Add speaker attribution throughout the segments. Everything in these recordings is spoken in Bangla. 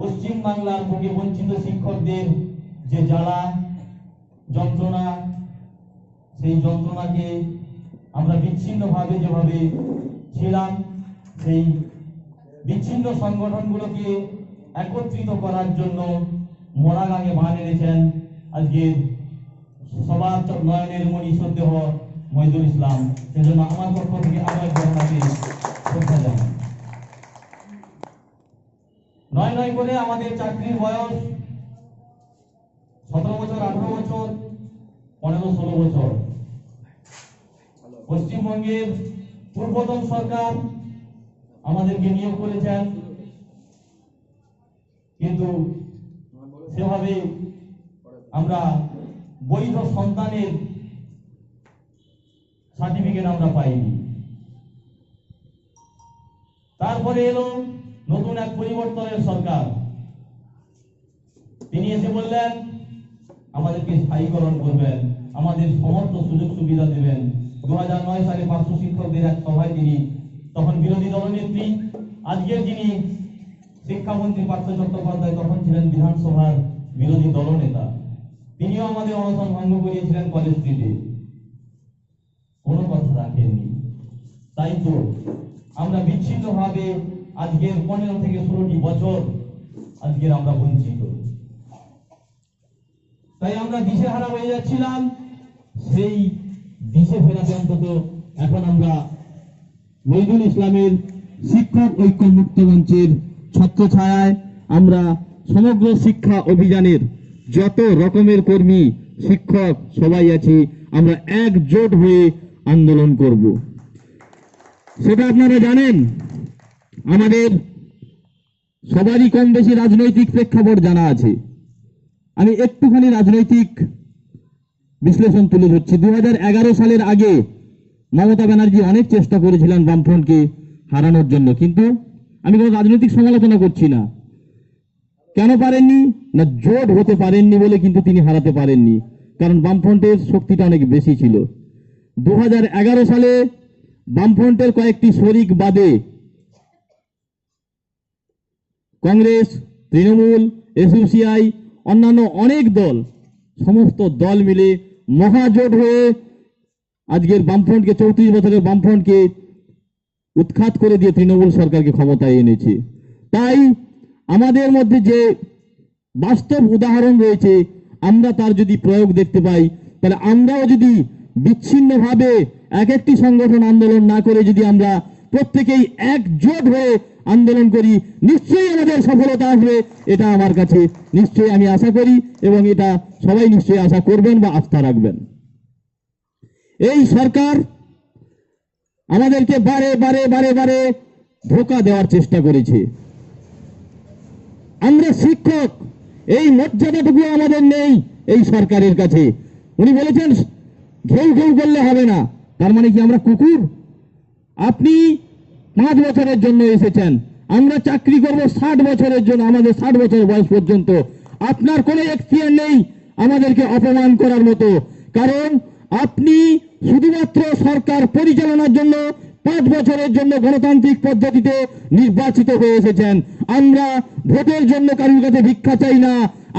Speaker 1: পশ্চিম বাংলার বুকে বঞ্চিত শিক্ষকদের যে জ্বালা, যন্ত্রণা, সেই যন্ত্রণাকে আমরা বিচ্ছিন্নভাবে যেভাবে ছিলাম, সেই বিচ্ছিন্ন সংগঠনগুলোকে একত্রিত করার জন্য মোড়াগাঙে বান এনেছেন আজকের সবার নয়নের মণি সদ্যহ মহিদুল ইসলাম। সেজন্য আমার পক্ষ থেকে আবার ঘটনাকে শ্রদ্ধা জানাই। নয় নয় করে আমাদের চাকরির বয়স সতেরো বছর, আঠারো বছর, পনেরো, ষোলো বছর। পশ্চিমবঙ্গের পূর্বতন সরকার আমাদেরকে নিয়োগ করেছেন। কিন্তু সেভাবে আমরা বৈধ সন্তানের সার্টিফিকেট আমরা পাইনি। তারপরে এলো নতুন এক পরিবর্তনের সরকার। তিনি এসে বললেন, আমাদেরকে স্থায়ীকরণ করবেন, আমাদের সমস্ত সুযোগ সুবিধা দেবেন। দু সালে পার্শ্ব শিক্ষকদের এক সভায় তিনি, তখন বিরোধী দলনেত্রী, আজকের যিনি শিক্ষামন্ত্রী পার্থ চট্টোপাধ্যায়, তখন ছিলেন বিধানসভার বিরোধী দলনেতা। তিনিও আমাদের অনশন ভঙ্গ করিয়েছিলেন কলেজ স্ট্রিটে। কোনো কথা রাখেননি। তাই তো, আমরা বিচ্ছিন্নভাবে আজকের পনেরো থেকে ষোলোটি বছর আজকের আমরা বঞ্চিত। তাই আমরা দিশেহারা হয়ে যাচ্ছিলাম, সেই দিশে ফেরাতে অন্তত এখন আমরা মহিদুল ইসলামের শিক্ষক ঐক্য মুক্ত মঞ্চের ছত্রছায়ায় আমরা সমগ্র শিক্ষা অভিযানের যত রকমের কর্মী, শিক্ষক সবাই আছি, আমরা একজোট হয়ে আন্দোলন করব। সেটা আপনারা জানেন আমাদের সবারই কম বেশি রাজনৈতিক প্রেক্ষাপট জানা আছে। আমি একটুখানি রাজনৈতিক বিশ্লেষণ তুলে ধরছি। দু হাজার এগারো সালের আগে মমতা ব্যানার্জি অনেক চেষ্টা করেছিলেন বামফ্রন্টকে হারানোর জন্য, কিন্তু আমি কোনো রাজনৈতিক সমালোচনা করছি না। কেন পারেননি? না, জোট হতে পারেননি বলে কিন্তু তিনি হারাতে পারেননি, কারণ বামফ্রন্টের শক্তিটা অনেক বেশি ছিল। দু হাজার এগারো সালে বামফ্রন্টের কয়েকটি শরিক বাদে কংগ্রেস, তৃণমূল, এসইউসিআই, অন্যান্য অনেক দল, সমস্ত দল মিলে মহাজোট হয়ে আজকের বামফ্রন্টকে, চৌত্রিশ বছরের বামফ্রন্টকে উৎখাত করে দিয়ে তৃণমূল সরকারকে ক্ষমতায় এনেছে। তাই আমাদের মধ্যে যে বাস্তব উদাহরণ রয়েছে, আমরা তার যদি প্রয়োগ দেখতে পাই, তাহলে আমরাও যদি বিচ্ছিন্নভাবে এক একটি সংগঠন আন্দোলন না করে যদি আমরা প্রত্যেকেই একজোট হয়ে আন্দোলন করি নিশ্চয়ই আমাদের সফলতা আসবে, এটা আমার কাছে নিশ্চয়ই আমি আশা করি এবং এটা সবাই নিশ্চয়ই আশা করবেন বা আস্থা রাখবেন। এই সরকার আমাদেরকে বারে বারে বারে বারে ধোকা দেওয়ার চেষ্টা করেছে। আমরা শিক্ষক, এই মর্যাদাটুকু আমাদের নেই এই সরকারের কাছে। উনি বলেছেন, ঘেউ ঘেউ করলে হবে না। তার মানে কি আমরা কুকুর? আপনি পাঁচ বছরের জন্য এসেছেন। আমরা চাকরি করব ষাট বছরের জন্য, আমাদের ষাট বছর বয়স পর্যন্ত। আপনার কোনো এখতিয়ার নেই আমাদেরকে অপমান করার মতো। কারণ আপনি শুধুমাত্র সরকার পরিচালনার জন্য পাঁচ বছরের জন্য গণতান্ত্রিক পদ্ধতিতে নির্বাচিত হয়ে এসেছেন। আমরা ভোটের জন্য কারোর কাছে ভিক্ষা চাই না,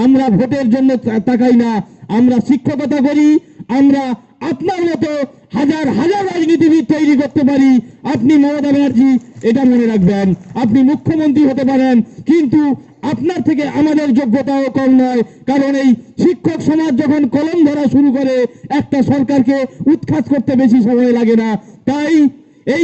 Speaker 1: আমরা ভোটের জন্য তাকাই না। আমরা শিক্ষকতা করি, আমরা আপনার মতো হাজার হাজার রাজনীতিবিদ তৈরি করতে পারি, আপনি মমতা ব্যানার্জি, এটা মনে রাখবেন। আপনি মুখ্যমন্ত্রী হতে পারেন, কিন্তু আপনার থেকে আমাদের যোগ্যতাও কম নয়, কারণ এই শিক্ষক সমাজ যখন কলম ধরা শুরু করে, একটা সরকারকে উৎখাত করতে বেশি সময় লাগে না। তাই এই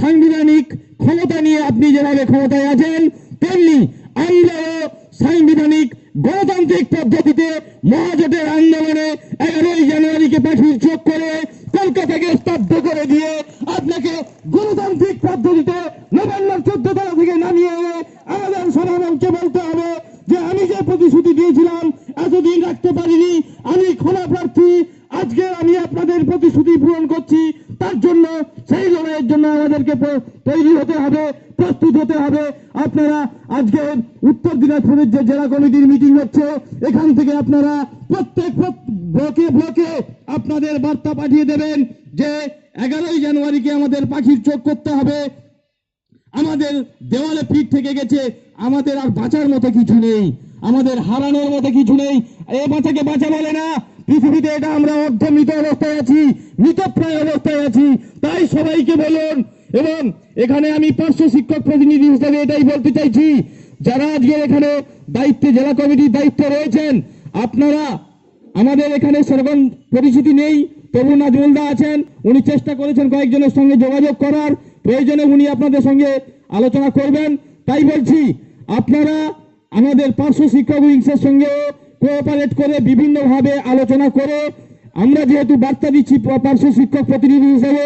Speaker 1: সাংবিধানিক ক্ষমতা নিয়ে আপনি যেভাবে ক্ষমতায় আছেন, তেমনি আমরাও সাংবিধানিক গণতান্ত্রিক পদ্ধতিতে মহাজোটের আন্দোলনে এগারোই জানুয়ারিকে পাঠিয়ে চোখ করে কলকাতাকে স্তব্ধ করে দিয়ে আপনাকে গণতান্ত্রিক পদ্ধতিতে নভেম্বর চোদ্দ তারিখ থেকে নামিয়ে এনে আমাদের সভামঞ্চে বলতে হবে যে আমি যে প্রতিশ্রুতি দিয়েছিলাম, এতদিন রাখতে পারিনি। আমি খোলা প্রার্থী, আজকে আমি আপনাদের প্রতিশ্রুতি পূরণ করছি। তার জন্য, সেই লড়াইয়ের জন্য আমাদেরকে তৈরি হতে হবে, প্রস্তুত হতে হবে। আপনারা আজকে উত্তর দিনাজপুরের যে জেলা কমিটির মিটিং হচ্ছে, এখান থেকে আপনারা প্রত্যেক প্রত- ব্লকে ব্লকে আপনাদের বার্তা পাঠিয়ে দেবেন যে এগারোই জানুয়ারিকে আমাদের পাখির চোখ করতে হবে। আমাদের দেওয়ালে পিঠ থেকে গেছে, আমাদের আর বাঁচার মতো কিছু নেই, আমাদের হারানোর মতো কিছু নেই। এ বাঁচাকে বাঁচা বলে না পৃথিবীতে এটা আমরা অর্ধমৃত অবস্থায় আছি, মৃতপ্রায় অবস্থায় আছি, তাই সবাইকে বলুন। এবং এখানে আমি পার্শ্ব শিক্ষক প্রতিনিধি হিসেবে এটাই বলতে চাইছি, যারা আজকে এখানে দায়িত্বে, জেলা কমিটির দায়িত্ব রয়েছেন, আপনারা আমাদের এখানে সেরকম পরিচিতি নেই তবু নাজমুলদা আছেন, উনি চেষ্টা করেছেন কয়েকজনের সঙ্গে যোগাযোগ করার, প্রয়োজনে উনি আপনাদের সঙ্গে আলোচনা করবেন। তাই বলছি, আপনারা আমাদের পার্শ্ব শিক্ষক উইংসের সঙ্গে কোঅপারেট করে বিভিন্নভাবে আলোচনা করে, আমরা যেহেতু বার্তা দিচ্ছি পার্শ্ব শিক্ষক প্রতিনিধি হিসেবে,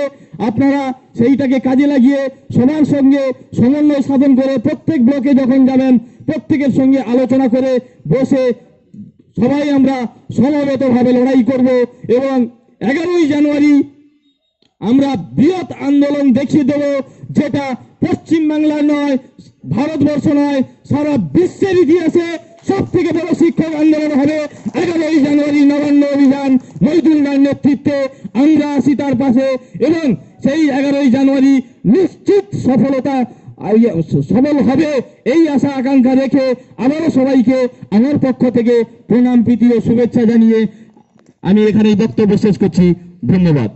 Speaker 1: আপনারা সেইটাকে কাজে লাগিয়ে সবার সঙ্গে সমন্বয় সাধন করে প্রত্যেক ব্লকে যখন যাবেন, প্রত্যেকের সঙ্গে আলোচনা করে বসে সবাই আমরা সমবেতভাবে লড়াই করব এবং এগারোই জানুয়ারি আমরা বৃহৎ আন্দোলন দেখিয়ে দেব, যেটা পশ্চিম বাংলার নয়, ভারতবর্ষ নয়, সারা বিশ্বের ইতিহাসে সব থেকে বড় শিক্ষক আন্দোলন হবে এগারোই জানুয়ারি নবান্ন অভিযান মহিদুল্লার নেতৃত্বে আমরা আছি তার পাশে এবং সেই এগারোই জানুয়ারি নিশ্চিত সফলতা ইয়ে সফল হবে এই আশা, আকাঙ্ক্ষা রেখে আবারও সবাইকে আমার পক্ষ থেকে প্রণাম, প্রীতি ও শুভেচ্ছা জানিয়ে আমি এখানে বক্তব্য শেষ করছি। ধন্যবাদ।